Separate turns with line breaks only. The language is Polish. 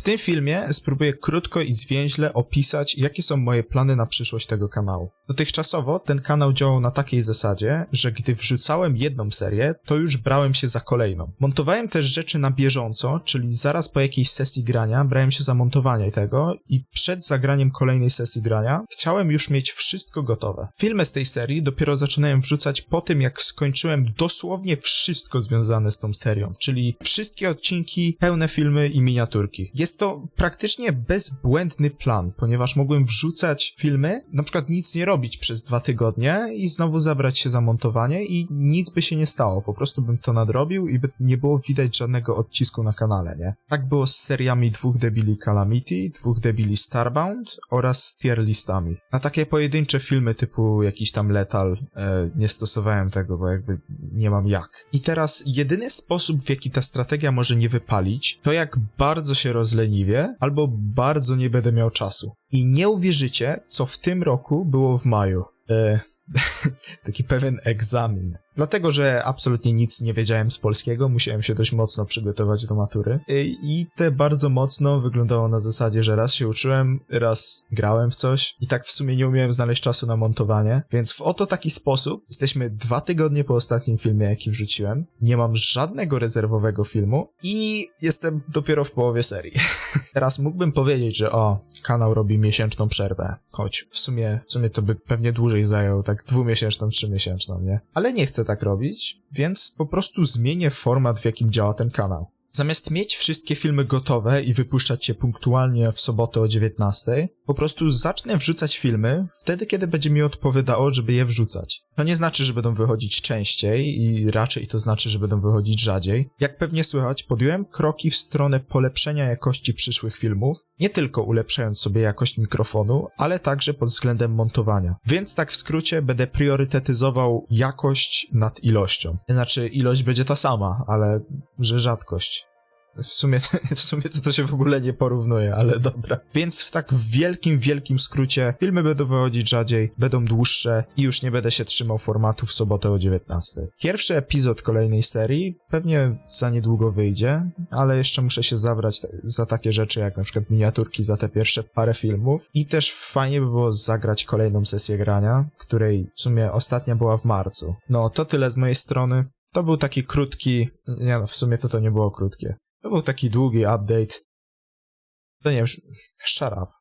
W tym filmie spróbuję krótko i zwięźle opisać, jakie są moje plany na przyszłość tego kanału. Dotychczasowo ten kanał działał na takiej zasadzie, że gdy wrzucałem jedną serię, to już brałem się za kolejną. Montowałem też rzeczy na bieżąco, czyli zaraz po jakiejś sesji grania brałem się za montowanie tego i przed zagraniem kolejnej sesji grania chciałem już mieć wszystko gotowe. Filmy z tej serii dopiero zaczynałem wrzucać po tym, jak skończyłem dosłownie wszystko związane z tą serią, czyli wszystkie odcinki, pełne filmy i miniaturki. Jest to praktycznie bezbłędny plan, ponieważ mogłem wrzucać filmy, na przykład nic nie robić przez dwa tygodnie i znowu zabrać się za montowanie i nic by się nie stało, po prostu bym to nadrobił i by nie było widać żadnego odcisku na kanale, nie? Tak było z seriami dwóch debili Calamity, dwóch debili Starbound oraz z tier listami. Na takie pojedyncze filmy typu jakiś tam Lethal e, nie stosowałem tego, bo jakby nie mam jak. I teraz jedyny sposób, w jaki ta strategia może nie wypalić, to jak bardzo się rozleniwię, albo bardzo nie będę miał czasu. I nie uwierzycie, co w tym roku było w maju. E, taki pewien egzamin. Dlatego, że absolutnie nic nie wiedziałem z polskiego, musiałem się dość mocno przygotować do matury. E, I te bardzo mocno wyglądało na zasadzie, że raz się uczyłem, raz grałem w coś i tak w sumie nie umiałem znaleźć czasu na montowanie. Więc w oto taki sposób jesteśmy dwa tygodnie po ostatnim filmie, jaki wrzuciłem. Nie mam żadnego rezerwowego filmu i jestem dopiero w połowie serii. Teraz mógłbym powiedzieć, że o, kanał robi miesięczną przerwę, choć w sumie, w sumie to by pewnie dłużej zajął, tak dwumiesięczną, trzymiesięczną, nie? Ale nie chcę tak robić, więc po prostu zmienię format, w jakim działa ten kanał. Zamiast mieć wszystkie filmy gotowe i wypuszczać je punktualnie w sobotę o 19, po prostu zacznę wrzucać filmy wtedy, kiedy będzie mi odpowiadało, żeby je wrzucać. To nie znaczy, że będą wychodzić częściej i raczej to znaczy, że będą wychodzić rzadziej. Jak pewnie słychać, podjąłem kroki w stronę polepszenia jakości przyszłych filmów, nie tylko ulepszając sobie jakość mikrofonu, ale także pod względem montowania. Więc tak w skrócie będę priorytetyzował jakość nad ilością. Znaczy ilość będzie ta sama, ale że rzadkość. W sumie, w sumie to, to się w ogóle nie porównuje, ale dobra. Więc w tak wielkim, wielkim skrócie filmy będą wychodzić rzadziej, będą dłuższe i już nie będę się trzymał formatu w sobotę o 19. Pierwszy epizod kolejnej serii pewnie za niedługo wyjdzie, ale jeszcze muszę się zabrać za takie rzeczy jak na przykład miniaturki za te pierwsze parę filmów i też fajnie by było zagrać kolejną sesję grania, której w sumie ostatnia była w marcu. No to tyle z mojej strony. To był taki krótki, nie no, w sumie to to nie było krótkie. To był taki długi update. To nie wiem, shut up.